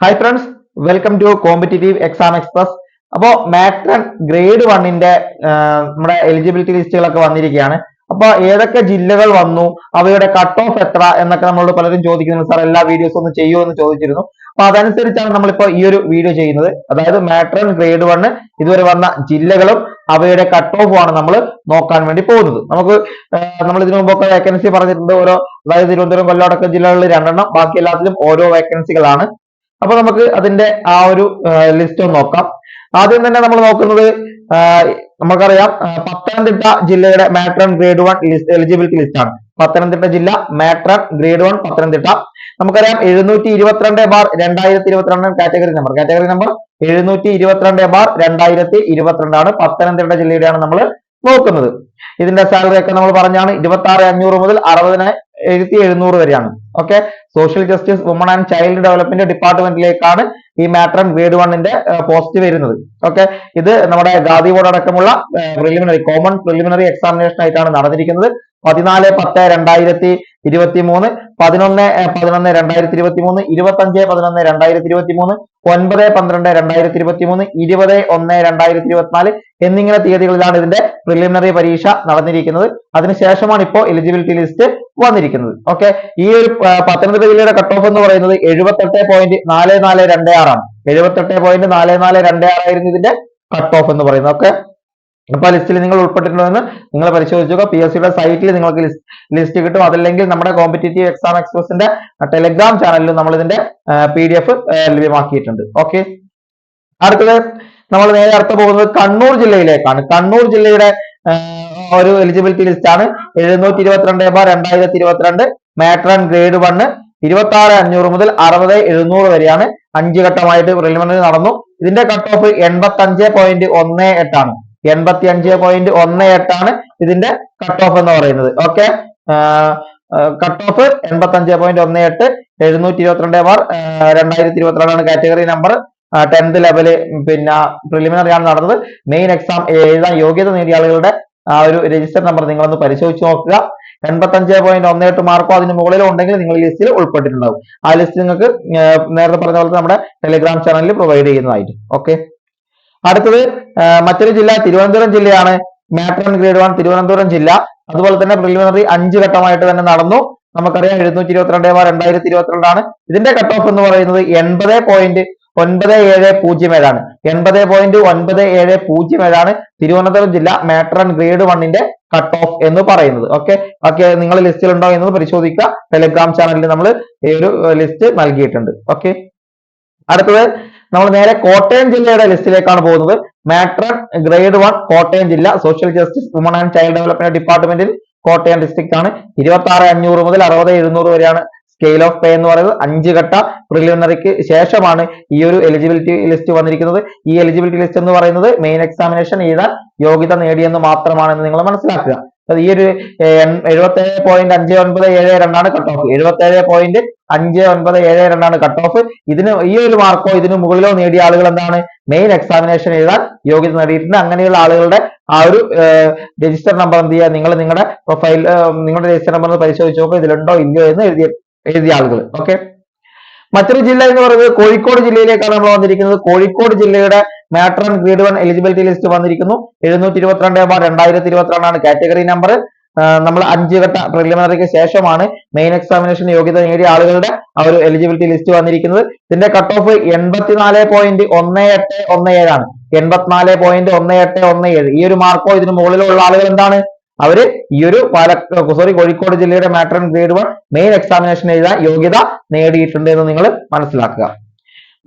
Hi friends welcome to competitive exam express അപ്പോ matron grade വണ്ണിന്റെ നമ്മുടെ എലിജിബിലിറ്റി ലിസ്റ്റുകളൊക്കെ വന്നിരിക്കുകയാണ്. അപ്പൊ ഏതൊക്കെ ജില്ലകൾ വന്നു അവയുടെ കട്ട് ഓഫ് എത്ര എന്നൊക്കെ നമ്മളോട് പലരും ചോദിക്കുന്നു സാർ എല്ലാ വീഡിയോസും ഒന്ന് ചെയ്യൂ എന്ന് ചോദിച്ചിരുന്നു. അപ്പൊ അതനുസരിച്ചാണ് നമ്മളിപ്പോ ഈ ഒരു വീഡിയോ ചെയ്യുന്നത്. അതായത് മാട്രൺ ഗ്രേഡ് വണ്ണ് ഇതുവരെ വന്ന ജില്ലകളും അവയുടെ കട്ട് ഓഫുമാണ് നമ്മൾ നോക്കാൻ വേണ്ടി പോകുന്നത്. നമുക്ക് നമ്മൾ ഇതിനു മുമ്പൊക്കെ വേക്കൻസി പറഞ്ഞിട്ടുണ്ട്. ഓരോ അതായത് തിരുവനന്തപുരം കൊല്ലം ജില്ലകളിൽ രണ്ടെണ്ണം. ബാക്കി എല്ലാത്തിലും ഓരോ വേക്കൻസികളാണ് അപ്പൊ നമുക്ക് അതിന്റെ ആ ഒരു ലിസ്റ്റ് ഒന്ന് നോക്കാം. ആദ്യം തന്നെ നമ്മൾ നോക്കുന്നത് നമുക്കറിയാം പത്തനംതിട്ട ജില്ലയുടെ matron grade one list eligibility list ആണ്. പത്തനംതിട്ട ജില്ല മാട്രൺ ഗ്രേഡ് വൺ പത്തനംതിട്ട. നമുക്കറിയാം എഴുന്നൂറ്റി ഇരുപത്തിരണ്ട് ബാർ രണ്ടായിരത്തി ഇരുപത്തിരണ്ട് കാറ്റഗറി നമ്പർ കാറ്റഗറി നമ്പർ എഴുന്നൂറ്റി ഇരുപത്തിരണ്ട് ബാർ രണ്ടായിരത്തി ഇരുപത്തിരണ്ടാണ് പത്തനംതിട്ട ജില്ലയുടെയാണ് നമ്മൾ നോക്കുന്നത്. ഇതിന്റെ സാലറി ഒക്കെ നമ്മൾ പറഞ്ഞാണ് ഇരുപത്തി ആറ് അഞ്ഞൂറ് മുതൽ അറുപതിനായിരത്തി എഴുന്നൂറ് വരെയാണ്. Okay social justice women and child development ഡിപ്പാർട്ട്മെന്റിലേക്കാണ് ഈ മാട്രൺ ഗ്രേഡ് വണ്ണിന്റെ പോസ്റ്റ് വരുന്നത്. ഓക്കെ ഇത് നമ്മുടെ ഗാദി ബോർഡ് അടക്കമുള്ള പ്രിലിമിനറി കോമൺ പ്രിലിമിനറി എക്സാമിനേഷൻ ആയിട്ടാണ് നടന്നിരിക്കുന്നത്. പതിനാല് പത്ത് രണ്ടായിരത്തി ഇരുപത്തി മൂന്ന് പതിനൊന്ന് പതിനൊന്ന് രണ്ടായിരത്തി ഇരുപത്തി മൂന്ന് ഇരുപത്തി അഞ്ച് പതിനൊന്ന് രണ്ടായിരത്തി ഇരുപത്തി മൂന്ന് ഒൻപത് പന്ത്രണ്ട് രണ്ടായിരത്തി ഇരുപത്തി മൂന്ന് ഇരുപത് ഒന്ന് രണ്ടായിരത്തി ഇരുപത്തിനാല് എന്നിങ്ങനെ തീയതികളിലാണ് ഇതിന്റെ പ്രിലിമിനറി പരീക്ഷ നടന്നിരിക്കുന്നത്. അതിനുശേഷമാണ് ഇപ്പോൾ എലിജിബിലിറ്റി ലിസ്റ്റ് വന്നിരിക്കുന്നത്. ഓക്കെ ഈ ഒരു പത്തനംതിട്ട ജില്ലയുടെ കട്ട് ഓഫ് എന്ന് പറയുന്നത് എഴുപത്തെട്ട് പോയിന്റ് നാല് നാല് രണ്ട് ആറാണ്. എഴുപത്തെട്ട് പോയിന്റ് നാല് നാല് രണ്ട് ആറായിരുന്നു ഇതിന്റെ കട്ട് ഓഫ് എന്ന് പറയുന്നത്. ഓക്കെ അപ്പൊ ലിസ്റ്റിൽ നിങ്ങൾ ഉൾപ്പെട്ടിട്ടുണ്ടോ എന്ന് നിങ്ങൾ പരിശോധിച്ചുക പി എസ് സിയുടെ സൈറ്റിൽ നിങ്ങൾക്ക് ലിസ്റ്റ് കിട്ടും. അതല്ലെങ്കിൽ നമ്മുടെ കോമ്പറ്റേറ്റീവ് എക്സാം എക്സ്പ്രസിന്റെ ടെലിഗ്രാം ചാനലിൽ നമ്മൾ ഇതിന്റെ പി ഡി എഫ് ലഭ്യമാക്കിയിട്ടുണ്ട്. ഓക്കെ അടുത്തത് നമ്മൾ നേരെ അടുത്ത് പോകുന്നത് കണ്ണൂർ ജില്ലയിലേക്കാണ്. കണ്ണൂർ ജില്ലയുടെ ഒരു എലിജിബിലിറ്റി ലിസ്റ്റ് ആണ്. എഴുന്നൂറ്റി ഇരുപത്തിരണ്ട് ബാർ രണ്ടായിരത്തി ഇരുപത്തിരണ്ട് മാട്രൺ ഗ്രേഡ് വണ്ണ് ഇരുപത്തി ആറ് അഞ്ഞൂറ് മുതൽ അറുപത് എഴുന്നൂറ് വരെയാണ് അഞ്ച് ഘട്ടമായിട്ട് പ്രിലിമിനറി നടന്നു. ഇതിന്റെ കട്ട് ഓഫ് എൺപത്തി അഞ്ച് പോയിന്റ് ഒന്ന് എട്ടാണ്. എൺപത്തി അഞ്ച് പോയിന്റ് ഒന്ന് എട്ടാണ് ഇതിന്റെ കട്ട് ഓഫ് എന്ന് പറയുന്നത്. ഓക്കെ കട്ട് ഓഫ് എൺപത്തി അഞ്ച് പോയിന്റ് ഒന്ന് എട്ട് എഴുന്നൂറ്റി ഇരുപത്തിരണ്ട് ബാർ രണ്ടായിരത്തി ഇരുപത്തിരണ്ടാണ് കാറ്റഗറി നമ്പർ ടെൻത്ത് ലെവൽ പിന്നെ പ്രിലിമിനറി ആണ് നടന്നത്. മെയിൻ എക്സാം എഴുതാൻ യോഗ്യത നേടിയ ആളുകളുടെ ആ ഒരു രജിസ്റ്റർ നമ്പർ നിങ്ങളൊന്ന് പരിശോധിച്ച് നോക്കുക. എൺപത്തഞ്ച് പോയിന്റ് ഒന്ന് എട്ട് മാർക്കോ അതിന് മുകളിലോ ഉണ്ടെങ്കിൽ നിങ്ങൾ ലിസ്റ്റിൽ ഉൾപ്പെട്ടിട്ടുണ്ടാവും. ആ ലിസ്റ്റ് നിങ്ങൾക്ക് നേരത്തെ പറഞ്ഞ പോലെ നമ്മുടെ ടെലിഗ്രാം ചാനലിൽ പ്രൊവൈഡ് ചെയ്യുന്നതായിരിക്കും. ഓക്കെ അടുത്തത് മറ്റൊരു ജില്ല തിരുവനന്തപുരം ജില്ലയാണ്. മാട്രൺ ഗ്രേഡ് വൺ തിരുവനന്തപുരം ജില്ല. അതുപോലെ തന്നെ പ്രിലിമിനറി അഞ്ച് ഘട്ടമായിട്ട് തന്നെ നടന്നു. നമുക്കറിയാം എഴുന്നൂറ്റി ഇരുപത്തിരണ്ട് രണ്ടായിരത്തി ഇരുപത്തിരണ്ടാണ് ഇതിന്റെ കട്ട് ഓഫ് എന്ന് പറയുന്നത് എൺപത് പോയിന്റ് ഒൻപത് ഏഴ് പൂജ്യം ഏഴാണ്. എൺപത് പോയിന്റ് ഒൻപത് ഏഴ് പൂജ്യം ഏഴാണ് തിരുവനന്തപുരം ജില്ല മാട്രൺ ഗ്രേഡ് വണ്ണിന്റെ കട്ട് ഓഫ് എന്ന് പറയുന്നത്. ഓക്കെ ഓക്കെ നിങ്ങൾ ലിസ്റ്റിൽ ഉണ്ടോ എന്ന് പരിശോധിക്കുക. ടെലിഗ്രാം ചാനലിൽ നമ്മൾ ഈ ഒരു ലിസ്റ്റ് നൽകിയിട്ടുണ്ട്. ഓക്കെ അടുത്തത് നമ്മൾ നേരെ കോട്ടയം ജില്ലയുടെ ലിസ്റ്റിലേക്കാണ് പോകുന്നത്. മാട്രൺ ഗ്രേഡ് വൺ കോട്ടയം ജില്ല social justice women and child development ഡിപ്പാർട്ട്മെന്റിൽ കോട്ടയം ഡിസ്ട്രിക്ട് ആണ്. ഇരുപത്തി ആറ് അഞ്ഞൂറ് മുതൽ അറുപത് എഴുന്നൂറ് വരെയാണ് സ്കെയിൽ ഓഫ് പേ എന്ന് പറയുന്നത്. അഞ്ച് ഘട്ട പ്രിലിമിനറിക്ക് ശേഷമാണ് ഈ ഒരു എലിജിബിലിറ്റി ലിസ്റ്റ് വന്നിരിക്കുന്നത്. ഈ എലിജിബിലിറ്റി ലിസ്റ്റ് എന്ന് പറയുന്നത് മെയിൻ എക്സാമിനേഷൻ എഴുതാൻ യോഗ്യത നേടിയെന്ന് മാത്രമാണെന്ന് നിങ്ങൾ മനസ്സിലാക്കുക. അത് ഈ ഒരു എഴുപത്തി ഏഴ് പോയിന്റ് അഞ്ച് ഒൻപത് ഏഴ് രണ്ടാണ് കട്ട് ഓഫ് എഴുപത്തി ഏഴ് പോയിന്റ് അഞ്ച് ഒൻപത് ഏഴ് രണ്ടാണ് കട്ട് ഓഫ് ഇതിന് ഈ ഒരു മാർക്കോ ഇതിന് മുകളിലോ നേടിയ ആളുകൾ എന്താണ്? മെയിൻ എക്സാമിനേഷൻ എഴുതാൻ യോഗ്യത നേടിയിട്ടുണ്ട്. അങ്ങനെയുള്ള ആളുകളുടെ ആ ഒരു രജിസ്റ്റർ നമ്പർ എന്ത് ചെയ്യുക? നിങ്ങൾ നിങ്ങളുടെ പ്രൊഫൈൽ നിങ്ങളുടെ രജിസ്റ്റർ നമ്പർ പരിശോധിച്ച് നോക്കുക. ഇതിലുണ്ടോ ഇല്ലയോ എന്ന് എഴുതിയ എഴുതിയ ആളുകൾ. ഓക്കെ മറ്റൊരു ജില്ല എന്ന് പറയുന്നത് കോഴിക്കോട് ജില്ലയിലേക്കാണ് നമ്മൾ വന്നിരിക്കുന്നത്. കോഴിക്കോട് ജില്ലയുടെ matron grade one eligibility list വന്നിരിക്കുന്നു. എഴുന്നൂറ്റി ഇരുപത്തിരണ്ട് ബാർ രണ്ടായിരത്തി ഇരുപത്തിരണ്ടാണ് കാറ്റഗറി നമ്പർ നമ്മൾ അഞ്ച് ഘട്ട പ്രിലിമിനറിക്ക് ശേഷമാണ് മെയിൻ എക്സാമിനേഷൻ യോഗ്യത നേടിയ ആളുകളുടെ ആ ഒരു എലിജിബിലിറ്റി ലിസ്റ്റ് വന്നിരിക്കുന്നത്. ഇതിന്റെ കട്ട് ഓഫ് എൺപത്തിനാല് പോയിന്റ് ഒന്ന് എട്ട് ഒന്ന് ഏഴാണ് എൺപത്തിനാല് പോയിന്റ് ഒന്ന് എട്ട് ഒന്ന് ഏഴ്. ഈ ഒരു മാർക്കോ ഇതിന് മുകളിലുള്ള ആളുകൾ എന്താണ്? അവർ ഈ ഒരു പാലക്കാട് സോറി കോഴിക്കോട് ജില്ലയുടെ matron grade one main examination എഴുതാൻ യോഗ്യത നേടിയിട്ടുണ്ട് എന്ന് നിങ്ങൾ മനസ്സിലാക്കുക.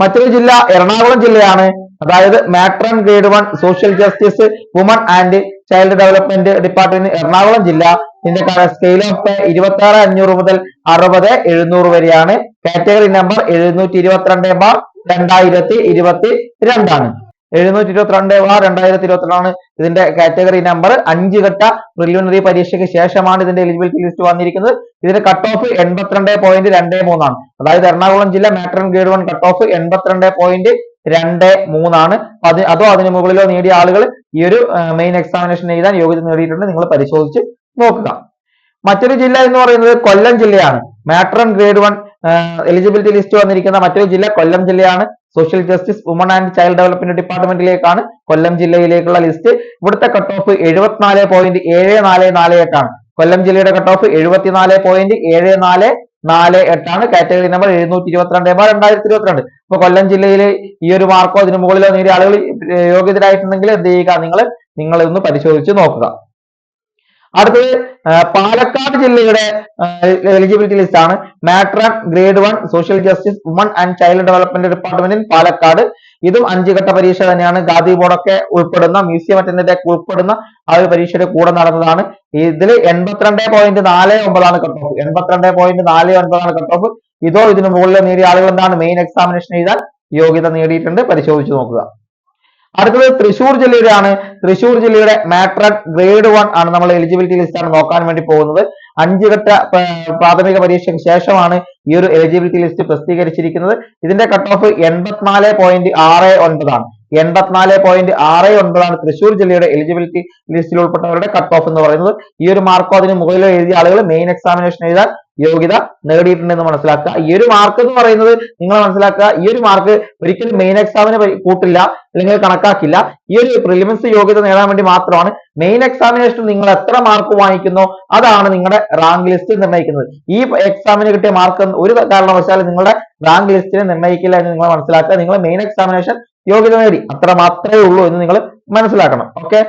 മറ്റൊരു ജില്ല എറണാകുളം ജില്ലയാണ്. അതായത് matron grade one social justice women and child development department Ernakulam ജില്ല. ഇതിന്റെ സ്കെയിൽ ഓഫ് ഇരുപത്തി ആറ് അഞ്ഞൂറ് മുതൽ അറുപത് എഴുന്നൂറ് വരെയാണ്. കാറ്റഗറി നമ്പർ എഴുന്നൂറ്റി ഇരുപത്തിരണ്ട് ബാർ രണ്ടായിരത്തി ഇരുപത്തി രണ്ടാണ് എഴുന്നൂറ്റി ഇരുപത്തിരണ്ട് വാ രണ്ടായിരത്തി ഇരുപത്തിരണ്ടാണ് ഇതിന്റെ കാറ്റഗറി നമ്പർ അഞ്ച് ഘട്ട പ്രിലിമിനറി പരീക്ഷയ്ക്ക് ശേഷമാണ് ഇതിന്റെ എലിജിബിലിറ്റി ലിസ്റ്റ് വന്നിരിക്കുന്നത്. ഇതിന്റെ കട്ട് ഓഫ് എൺപത്തിരണ്ട് പോയിന്റ് രണ്ട് മൂന്നാണ്. അതായത് എറണാകുളം ജില്ല matron grade one cut off എൺപത്തിരണ്ട് പോയിന്റ് രണ്ട് മൂന്നാണ്. അത് അതോ അതിന് മുകളിലോ നേടിയ ആളുകൾ ഈ ഒരു മെയിൻ എക്സാമിനേഷൻ എഴുതാൻ യോഗ്യത നേടിയിട്ടുണ്ട്. നിങ്ങൾ പരിശോധിച്ച് നോക്കുക. മറ്റൊരു ജില്ല എന്ന് പറയുന്നത് കൊല്ലം ജില്ലയാണ്. Matron grade one eligibility list വന്നിരിക്കുന്ന മറ്റൊരു ജില്ല കൊല്ലം ജില്ലയാണ്. Social justice woman and child development ഡിപ്പാർട്ട്മെന്റിലേക്കാണ് കൊല്ലം ജില്ലയിലേക്കുള്ള ലിസ്റ്റ് ഇവിടുത്തെ കട്ട് ഓഫ് എഴുപത്തിനാല് പോയിന്റ് ഏഴ് നാല് നാല് എട്ടാണ് കൊല്ലം ജില്ലയുടെ കട്ട് ഓഫ് എഴുപത്തിനാല് പോയിന്റ് ഏഴ് നാല് നാല് എട്ടാണ് കാറ്റഗറി നമ്പർ എഴുന്നൂറ്റി ഇരുപത്തിരണ്ട് എബാർ രണ്ടായിരത്തി ഇരുപത്തിരണ്ട് ഇപ്പൊ കൊല്ലം ജില്ലയിൽ ഈ ഒരു മാർക്കോ അതിന് മുകളിലോ നേരിയ ആളുകൾ യോഗ്യതരായിട്ടുണ്ടെങ്കിൽ എന്ത് ചെയ്യുക? നിങ്ങൾ ഒന്ന് പരിശോധിച്ച് നോക്കുക. അടുത്തത് പാലക്കാട് ജില്ലയുടെ എലിജിബിലിറ്റി ലിസ്റ്റ് ആണ്. Matron grade one social justice women and child development ഡിപ്പാർട്ട്മെന്റിൽ പാലക്കാട്. ഇതും അഞ്ച് ഘട്ട പരീക്ഷ തന്നെയാണ്. ഗാന്ധി ബോർഡൊക്കെ ഉൾപ്പെടുന്ന മ്യൂസിയം അറ്റൻഡന്റ് ഒക്കെ ഉൾപ്പെടുന്ന ആ ഒരു പരീക്ഷയുടെ കൂടെ നടന്നതാണ്. ഇതിൽ എൺപത്തിരണ്ട് പോയിന്റ് നാല് ഒമ്പതാണ് കട്ട് ഓഫ് എൺപത്തിരണ്ട് പോയിന്റ് നാല് ഒൻപതാണ് കട്ട് ഓഫ് ഇതോ ഇതിന് മുകളിൽ നേടിയ ആളുകൾ എന്താണ്? മെയിൻ എക്സാമിനേഷൻ എഴുതാൻ യോഗ്യത നേടിയിട്ടുണ്ട്. പരിശോധിച്ച് നോക്കുക. അടുത്തത് തൃശൂർ ജില്ലയുടെയാണ്. തൃശൂർ ജില്ലയുടെ മാട്രക് ഗ്രേഡ് വൺ ആണ് നമ്മൾ എലിജിബിലിറ്റി ലിസ്റ്റ് ആണ് നോക്കാൻ വേണ്ടി പോകുന്നത്. അഞ്ചുഘട്ട പ്രാഥമിക പരീക്ഷയ്ക്ക് ശേഷമാണ് ഈ ഒരു എലിജിബിലിറ്റി ലിസ്റ്റ് പ്രസിദ്ധീകരിച്ചിരിക്കുന്നത്. ഇതിന്റെ കട്ട് ഓഫ് എൺപത്തിനാല് പോയിന്റ് ആറ് ഒൻപതാണ്. എൺപത്തിനാല് പോയിന്റ് ആറ് ഒൻപതാണ് തൃശൂർ ജില്ലയുടെ എലിജിബിലിറ്റി ലിസ്റ്റിൽ ഉൾപ്പെട്ടവരുടെ കട്ട് ഓഫ് എന്ന് പറയുന്നത്. ഈ ഒരു മാർക്കോ അതിന് മുകളിൽ എഴുതിയ ആളുകൾ മെയിൻ എക്സാമിനേഷൻ എഴുതാൻ യോഗ്യത നേടിയിട്ടുണ്ടെന്ന് മനസ്സിലാക്കുക. ഈ ഒരു മാർക്ക് എന്ന് പറയുന്നത് നിങ്ങൾ മനസ്സിലാക്കുക ഈ ഒരു മാർക്ക് ഒരിക്കലും മെയിൻ എക്സാമിന് കൂട്ടില്ല അല്ലെങ്കിൽ കണക്കാക്കില്ല. ഈ ഒരു പ്രിലിമിൻസ് യോഗ്യത നേടാൻ വേണ്ടി മാത്രമാണ് മെയിൻ എക്സാമിനേഷൻ നിങ്ങൾ എത്ര മാർക്ക് വാങ്ങിക്കുന്നോ അതാണ് നിങ്ങളുടെ റാങ്ക് ലിസ്റ്റ് നിർണയിക്കുന്നത്. ഈ എക്സാമിന് കിട്ടിയ മാർക്ക് ഒരു കാരണവശാലും നിങ്ങളുടെ റാങ്ക് ലിസ്റ്റിനെ നിർണയിക്കില്ല എന്ന് നിങ്ങൾ മനസ്സിലാക്കുക. നിങ്ങൾ മെയിൻ എക്സാമിനേഷൻ യോഗ്യത നേടി. അത്ര മാത്രമേ ഉള്ളൂ എന്ന് നിങ്ങൾ മനസ്സിലാക്കണം. ഓക്കെ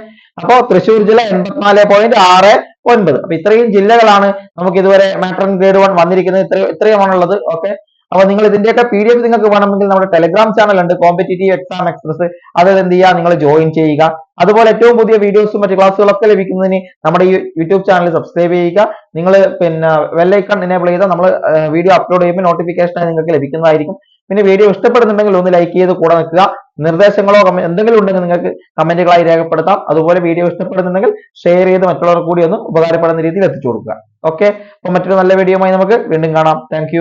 അപ്പോ തൃശ്ശൂർ ജില്ല എൺപത്തിനാല് പോയിന്റ് ആറ് ഒൻപത്. അപ്പൊ ഇത്രയും ജില്ലകളാണ് നമുക്ക് ഇതുവരെ മാട്രൻ ഗ്രേഡ് വൺ വന്നിരിക്കുന്നത്. ഇത്ര ഇത്രയുമാണുള്ളത് ഓക്കെ അപ്പൊ നിങ്ങൾ ഇതിന്റെയൊക്കെ പി ഡി എഫ് നിങ്ങൾക്ക് വേണമെങ്കിൽ നമ്മുടെ ടെലിഗ്രാം ചാനൽ ഉണ്ട്. കോമ്പറ്റേറ്റീവ് എക്സാം എക്സ്പ്രസ് അത് എന്ത് ചെയ്യുക? നിങ്ങൾ ജോയിൻ ചെയ്യുക. അതുപോലെ ഏറ്റവും പുതിയ വീഡിയോസും മറ്റു ക്ലാസ്സുകളൊക്കെ ലഭിക്കുന്നതിന് നമ്മുടെ ഈ യൂട്യൂബ് ചാനൽ സബ്സ്ക്രൈബ് ചെയ്യുക. നിങ്ങൾ പിന്നെ വെല്ലൈക്കൺ എനേബിൾ ചെയ്താൽ നമ്മൾ വീഡിയോ അപ്ലോഡ് ചെയ്യുമ്പോൾ നോട്ടിഫിക്കേഷൻ നിങ്ങൾക്ക് ലഭിക്കുന്നതായിരിക്കും. പിന്നെ വീഡിയോ ഇഷ്ടപ്പെടുന്നുണ്ടെങ്കിൽ ഒന്ന് ലൈക്ക് ചെയ്ത് കൂടെ നിൽക്കുക. നിർദ്ദേശങ്ങളോ എന്തെങ്കിലും ഉണ്ടെങ്കിൽ നിങ്ങൾക്ക് കമന്റുകളായി രേഖപ്പെടുത്താം. അതുപോലെ വീഡിയോ ഇഷ്ടപ്പെടുന്നുണ്ടെങ്കിൽ ഷെയർ ചെയ്ത് മറ്റുള്ളവർ കൂടി ഒന്ന് ഉപകാരപ്പെടുന്ന രീതിയിൽ എത്തിച്ചു കൊടുക്കുക. ഓക്കെ അപ്പൊ മറ്റൊരു നല്ല വീഡിയോയുമായി നമുക്ക് വീണ്ടും കാണാം. താങ്ക്